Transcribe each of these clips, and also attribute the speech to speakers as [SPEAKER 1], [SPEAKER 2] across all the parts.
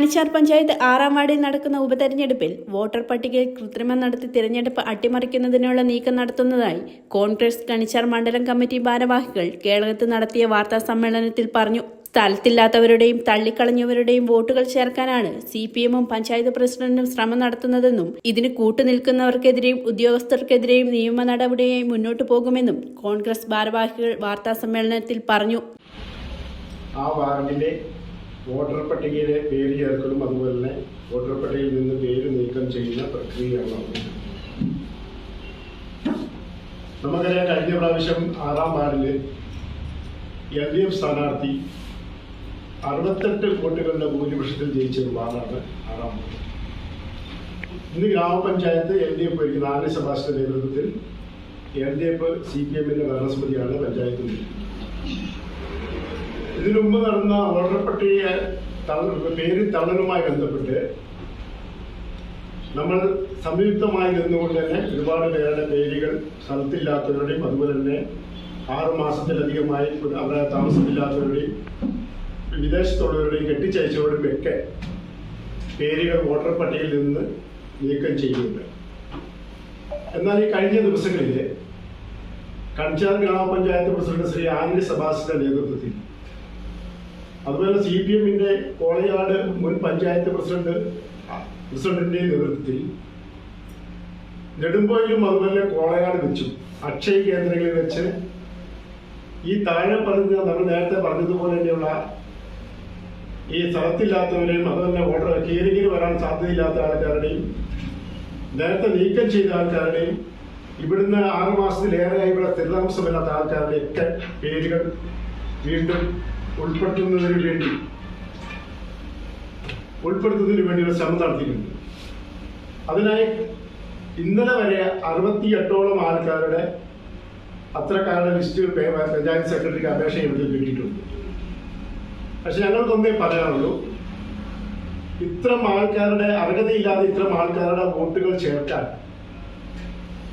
[SPEAKER 1] കണിച്ചാർ പഞ്ചായത്ത് ആറാം വാർഡിൽ നടക്കുന്ന ഉപതെരഞ്ഞെടുപ്പിൽ വോട്ടർ പട്ടികയിൽ കൃത്രിമം നടത്തി തിരഞ്ഞെടുപ്പ് അട്ടിമറിക്കുന്നതിനുള്ള നീക്കം നടത്തുന്നതായി കോൺഗ്രസ് കണിച്ചാർ മണ്ഡലം കമ്മിറ്റി ഭാരവാഹികൾ കേരളത്തിൽ നടത്തിയ വാർത്താ സമ്മേളനത്തിൽ പറഞ്ഞു. സ്ഥലത്തില്ലാത്തവരുടെയും തള്ളിക്കളഞ്ഞവരുടെയും വോട്ടുകൾ ചേർക്കാനാണ് സി പി എമ്മും പഞ്ചായത്ത് പ്രസിഡന്റും ശ്രമം നടത്തുന്നതെന്നും ഇതിന് കൂട്ടുനിൽക്കുന്നവർക്കെതിരെയും ഉദ്യോഗസ്ഥർക്കെതിരെയും നിയമ നടപടിയായി മുന്നോട്ടു പോകുമെന്നും കോൺഗ്രസ് ഭാരവാഹികൾ വാർത്താ സമ്മേളനത്തിൽ പറഞ്ഞു.
[SPEAKER 2] ആ വാർഡിലെ വോട്ടർ പട്ടികയിലെ പേര് ചേർക്കലും അതുപോലെ തന്നെ വോട്ടർ പട്ടികയിൽ നിന്ന് പേര് നീക്കം ചെയ്യുന്ന പ്രക്രിയയാണ് നമുക്കറിയാം കഴിഞ്ഞ പ്രാവശ്യം ആറാം വാർഡിൽ എൽ ഡി എഫ് സ്ഥാനാർത്ഥി അറുപത്തെട്ട് വോട്ടുകളുടെ ഭൂരിപക്ഷത്തിൽ ജയിച്ച ഒരു വാർഡാണ് ആറാം വാർഡ്. ഇന്ന് ഗ്രാമപഞ്ചായത്ത് എൽ ഡി എഫ് ഭരിക്കുന്ന ആര്യ നേതൃത്വത്തിൽ L D F C P എമ്മിന്റെ ഭരണസമിതിയാണ് പഞ്ചായത്ത് ഭരിക്കുന്നത്. ഇതിനു മുമ്പ് നടന്ന വോട്ടർ പട്ടിക പേര് തള്ളലുമായി ബന്ധപ്പെട്ട് നമ്മൾ സംയുക്തമായി നിന്നുകൊണ്ട് തന്നെ ഒരുപാട് പേരുടെ പേരുകൾ സ്ഥലത്തില്ലാത്തവരുടെയും അതുപോലെ തന്നെ ആറു മാസത്തിലധികമായി അവിടെ താമസമില്ലാത്തവരുടെയും വിദേശത്തുള്ളവരുടെയും കെട്ടിച്ചയച്ചവരുടെയും ഒക്കെ പേരുകൾ വോട്ടർ പട്ടികയിൽ നിന്ന് നീക്കം ചെയ്യുന്നുണ്ട്. എന്നാൽ ഈ കഴിഞ്ഞ ദിവസങ്ങളിൽ കൺചാർ ഗ്രാമപഞ്ചായത്ത് പ്രസിഡന്റ് ശ്രീ ആന്റണി സബാസിന്റെ നേതൃത്വത്തിൽ അതുപോലെ സി പി എമ്മിന്റെ കോളയാട് മുൻ പഞ്ചായത്ത് പ്രസിഡന്റ് പ്രസിഡന്റിന്റെ നേതൃത്വത്തിൽ നെടുമ്പോയിലും അതുപോലെ കോളയാട് വെച്ചു അക്ഷയ കേന്ദ്രങ്ങളിൽ വെച്ച് ഈ താഴെ പറഞ്ഞ നമ്മൾ നേരത്തെ പറഞ്ഞതുപോലെ തന്നെയുള്ള ഈ സ്ഥലത്തില്ലാത്തവരെയും അതുപോലെ ഓർഡർ കീറിങ്ങിന് വരാൻ സാധ്യതയില്ലാത്ത ആൾക്കാരുടെയും നേരത്തെ നീക്കം ചെയ്ത ആൾക്കാരുടെയും ഇവിടുന്ന് ആറു മാസത്തിലേറെയായി ഇവിടെ സ്ഥിരതാമസമില്ലാത്ത ആൾക്കാരുടെ ഒക്കെ പേരുകൾ വീണ്ടും ഉൾപ്പെടുത്തുന്നതിന് വേണ്ടി ഉൾപ്പെടുത്തുന്നതിന് വേണ്ടിയുള്ള ശ്രമം നടത്തിയിട്ടുണ്ട്. അതിനായി ഇന്നലെ വരെ അറുപത്തി എട്ടോളം ആൾക്കാരുടെ അത്രക്കാരുടെ ലിസ്റ്റ് പഞ്ചായത്ത് സെക്രട്ടറിക്ക് അപേക്ഷ ഇവിടെ കിട്ടിയിട്ടുണ്ട്. പക്ഷെ ഞങ്ങൾക്കൊന്നേ പറയാനുള്ളൂ ഇത്തരം ആൾക്കാരുടെ അർഹതയില്ലാതെ ഇത്തരം ആൾക്കാരുടെ വോട്ടുകൾ ചേർക്കാൻ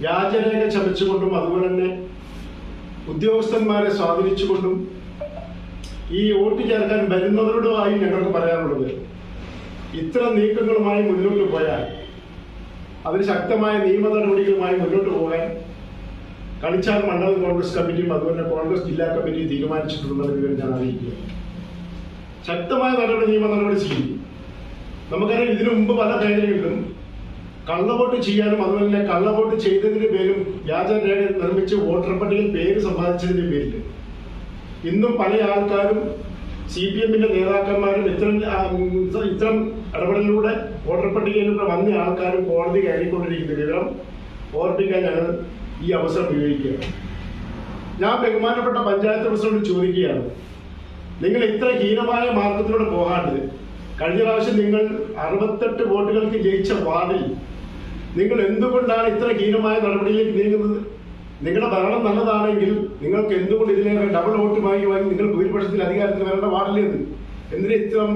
[SPEAKER 2] വ്യാജരേഖ ചമച്ചുകൊണ്ടും അതുപോലെ തന്നെ ഉദ്യോഗസ്ഥന്മാരെ സ്വാധീനിച്ചുകൊണ്ടും ഈ വോട്ട് ചേർക്കാൻ വരുന്നവരോടുമായി ഞങ്ങൾക്ക് പറയാനുള്ളത് ഇത്ര നീക്കങ്ങളുമായി മുന്നോട്ട് പോയാൽ അതിന് ശക്തമായ നിയമ നടപടികളുമായി മുന്നോട്ട് പോകാൻ കളിച്ചാൽ മണ്ഡലം കോൺഗ്രസ് കമ്മിറ്റിയും അതുപോലെ കോൺഗ്രസ് ജില്ലാ കമ്മിറ്റിയും തീരുമാനിച്ചിട്ടുണ്ടെന്ന വിവരം ഞാൻ അറിയിക്കുക. ശക്തമായ നടപടി നിയമ നടപടി ചെയ്യും നമുക്കറിയാം ഇതിനു മുമ്പ് പല മേഖലകളിലും കള്ളവോട്ട് ചെയ്യാനും അതുപോലെ തന്നെ കള്ളവോട്ട് ചെയ്തതിന്റെ പേരും വ്യാജ രേഖ നിർമ്മിച്ച് വോട്ടർ പട്ടികയിൽ പേര് സമ്പാദിച്ചതിന്റെ പേരിൽ ഇന്നും പല ആൾക്കാരും സി പി എമ്മിന്റെ നേതാക്കന്മാരും ഇത്തരം ഇത്തരം ഇടപെടലിലൂടെ വോട്ടർ പട്ടികയിലൂടെ വന്ന ആൾക്കാരും കോടതി കയറിക്കൊണ്ടിരിക്കുന്ന. വിവരം ഓർപ്പിക്കാൻ ഞങ്ങൾ ഈ അവസരം ഉപയോഗിക്കുകയാണ്. ഞാൻ ബഹുമാനപ്പെട്ട പഞ്ചായത്ത് പ്രസിഡന്റ് ചോദിക്കുകയാണ്. നിങ്ങൾ ഇത്ര ഹീനമായ മാർഗത്തിലൂടെ പോകാണ്ട് കഴിഞ്ഞ പ്രാവശ്യം നിങ്ങൾ അറുപത്തെട്ട് വോട്ടുകൾക്ക് ജയിച്ച വാർഡിൽ നിങ്ങൾ എന്തുകൊണ്ടാണ് ഇത്ര ഹീനമായ നടപടിയിലേക്ക് നീങ്ങുന്നത്? നിങ്ങളുടെ ഭരണം നല്ലതാണെങ്കിൽ നിങ്ങൾക്ക് എന്തുകൊണ്ട് ഇതിലേക്ക് ഡബിൾ വോട്ട് വാങ്ങി നിങ്ങൾ ഭൂരിപക്ഷത്തിൽ അധികാരത്തിൽ വരേണ്ട പാടില്ലേത് എന്തിനു ഇത്തരം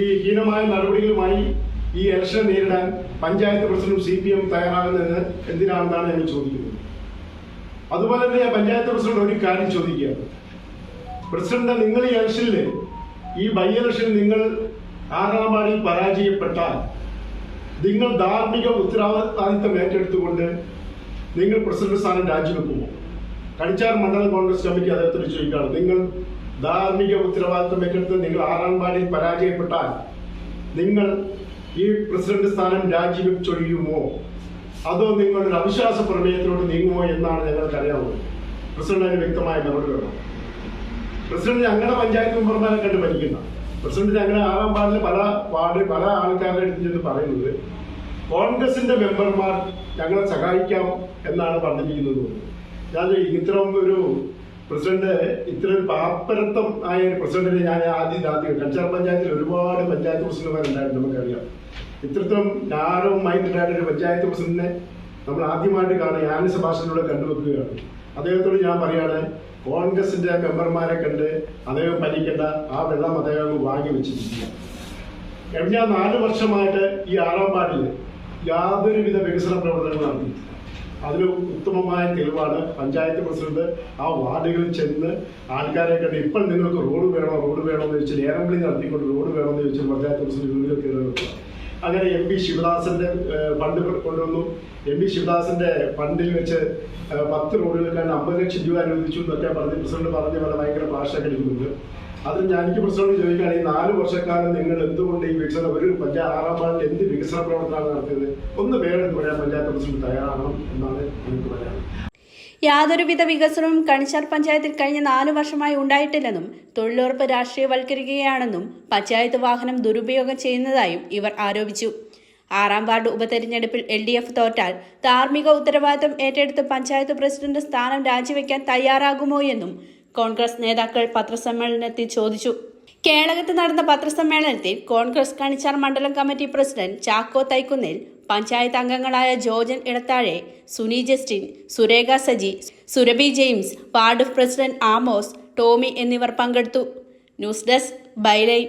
[SPEAKER 2] ഈ ഹീനമായ നടപടികളുമായി ഈ ഇലക്ഷൻ നേരിടാൻ പഞ്ചായത്ത് പ്രസിഡന്റും സി പി എം തയ്യാറാകുന്നത് എന്തിനാണെന്നാണ് ഞങ്ങൾ ചോദിക്കുന്നത്. അതുപോലെ തന്നെ പഞ്ചായത്ത് പ്രസിഡന്റ് ഒരു കാര്യം ചോദിക്കുക. പ്രസിഡന്റ് നിങ്ങൾ ഈ ഇലക്ഷനിൽ ഈ ബൈ ഇലക്ഷൻ നിങ്ങൾ ആറാം പരാജയപ്പെട്ടാൽ നിങ്ങൾ ധാർമ്മിക ഉത്തരവാദിത്വം ഏറ്റെടുത്തുകൊണ്ട് നിങ്ങൾ പ്രസിഡന്റ് സ്ഥാനം രാജിവെക്കുമോ? കണിച്ചാർ മണ്ഡലം കോൺഗ്രസ് കമ്മിറ്റി അദ്ദേഹത്തിന് ചോദിക്കുകയാണ്. നിങ്ങൾ ധാർമ്മിക ഉത്തരവാദിത്വം ഏറ്റെടുത്ത് നിങ്ങൾ ആറാം വാർഡിൽ പരാജയപ്പെട്ടാൽ നിങ്ങൾ ഈ പ്രസിഡന്റ് സ്ഥാനം രാജിവെച്ചൊഴിയുമോ? അതോ നിങ്ങളൊരു അവിശ്വാസ പ്രമേയത്തിലോട്ട് നീങ്ങുമോ എന്നാണ് ഞങ്ങൾക്ക് അറിയാവുന്നത്. പ്രസിഡന്റ് അതിന് വ്യക്തമായ മറുപടി വേണം. പ്രസിഡന്റ് ഞങ്ങളുടെ പഞ്ചായത്ത് മെമ്പർമാരെ കണ്ട് ഭരിക്കുന്ന പ്രസിഡന്റ് ഞങ്ങളുടെ ആറാം വാർഡിൽ പല വാർഡ് പല ആൾക്കാരുടെ അടുത്ത് ചെന്ന് പറയുന്നത് കോൺഗ്രസിന്റെ മെമ്പർമാർ ഞങ്ങളെ സഹായിക്കാം എന്നാണ് പറഞ്ഞിരിക്കുന്നത്. ഞാൻ ഇത്തരം ഒരു പ്രസിഡന്റ് ഇത്ര ഒരു പാപ്പരത്വം ആയ ഒരു പ്രസിഡന്റിനെ ഞാൻ ആദ്യം ആദ്യം കഞ്ചാർ പഞ്ചായത്തിൽ ഒരുപാട് പഞ്ചായത്ത് പ്രസിഡന്റുമാരുണ്ടായിരുന്നു നമുക്കറിയാം. ഇത്രത്തോളം നാരോ മൈൻഡായ ഒരു പഞ്ചായത്ത് പ്രസിഡന്റിനെ നമ്മൾ ആദ്യമായിട്ട് കാണുക ആനി സഭാഷണിലൂടെ കണ്ടുവെക്കുകയാണ്. അദ്ദേഹത്തോട് ഞാൻ പറയാണ് കോൺഗ്രസിന്റെ മെമ്പർമാരെ കണ്ട് അദ്ദേഹം ഭരിക്കേണ്ട ആ വെള്ളം അദ്ദേഹം വാങ്ങി വെച്ചിരിക്കുക കഴിഞ്ഞ നാല് വർഷമായിട്ട് ഈ ആറാം വാർഡിൽ യാതൊരുവിധ വികസന പ്രവർത്തനങ്ങൾ നടത്തി അതിന് ഉത്തമമായ തെളിവാണ് പഞ്ചായത്ത് പ്രസിഡന്റ് ആ വാർഡുകളിൽ ചെന്ന് ആൾക്കാരെ കണ്ട് ഇപ്പോൾ നിങ്ങൾക്ക് റോഡ് വേണോ റോഡ് വേണോ എന്ന് ചോദിച്ചാൽ ഏറം വിളി നടത്തിക്കൊണ്ട് റോഡ് വേണോ എന്ന് ചോദിച്ചാൽ പഞ്ചായത്ത് പ്രസിഡന്റ് വീടുകൾ വെക്കുക അങ്ങനെ എം പി ശിവദാസന്റെ ഫണ്ട് കൊണ്ടുവന്നു. എം പി ശിവദാസന്റെ ഫണ്ടിൽ വെച്ച് പത്ത് റോഡുകൾക്കാണ് അമ്പത് ലക്ഷം രൂപ അനുവദിച്ചു എന്നൊക്കെ പറഞ്ഞ് പ്രസിഡന്റ് പറഞ്ഞ പോലെ ഭയങ്കര ഭാഷ എടുക്കുന്നുണ്ട് അത് ഞാൻ എനിക്ക് പ്രസിഡന്റ് ചോദിക്കുകയാണ് ഈ നാല് വർഷക്കാലം നിങ്ങൾ എന്തുകൊണ്ട് ഈ വികസനം ഒരു പഞ്ചായത്ത് ആറാം വാർഡിൽ എന്ത് വികസന പ്രവർത്തനമാണ് നടത്തിയത്? ഒന്ന് പേരെടുത്ത് പറയാൻ പഞ്ചായത്ത് പ്രസിഡന്റ് തയ്യാറാകണം എന്നാണ് എനിക്ക് പറയാനുള്ളത്
[SPEAKER 1] യാതൊരുവിധ വികസനവും കണിച്ചാർ പഞ്ചായത്തിൽ കഴിഞ്ഞ നാലു വർഷമായി ഉണ്ടായിട്ടില്ലെന്നും തൊഴിലുറപ്പ് രാഷ്ട്രീയവൽക്കരിക്കുകയാണെന്നും പഞ്ചായത്ത് വാഹനം ദുരുപയോഗം ചെയ്യുന്നതായും ഇവർ ആരോപിച്ചു. ആറാം വാർഡ് ഉപതെരഞ്ഞെടുപ്പിൽ എൽ ഡി എഫ് തോറ്റാൽ ധാർമ്മിക ഉത്തരവാദിത്തം ഏറ്റെടുത്ത് പഞ്ചായത്ത് പ്രസിഡന്റ് സ്ഥാനം രാജിവെക്കാൻ തയ്യാറാകുമോ എന്നും കോൺഗ്രസ് നേതാക്കൾ പത്രസമ്മേളനത്തിൽ ചോദിച്ചു. കേളകത്ത് നടന്ന പത്രസമ്മേളനത്തിൽ കോൺഗ്രസ് കണിച്ചാർ മണ്ഡലം കമ്മിറ്റി പ്രസിഡന്റ് ചാക്കോ തൈക്കുന്നിൽ പഞ്ചായത്ത് അംഗങ്ങളായ Georgen Edathazhe Suni Justin Surekha Saji Surabhi James ward president Amos Tomy എന്നിവർ പങ്കെടുത്തു. News desk byline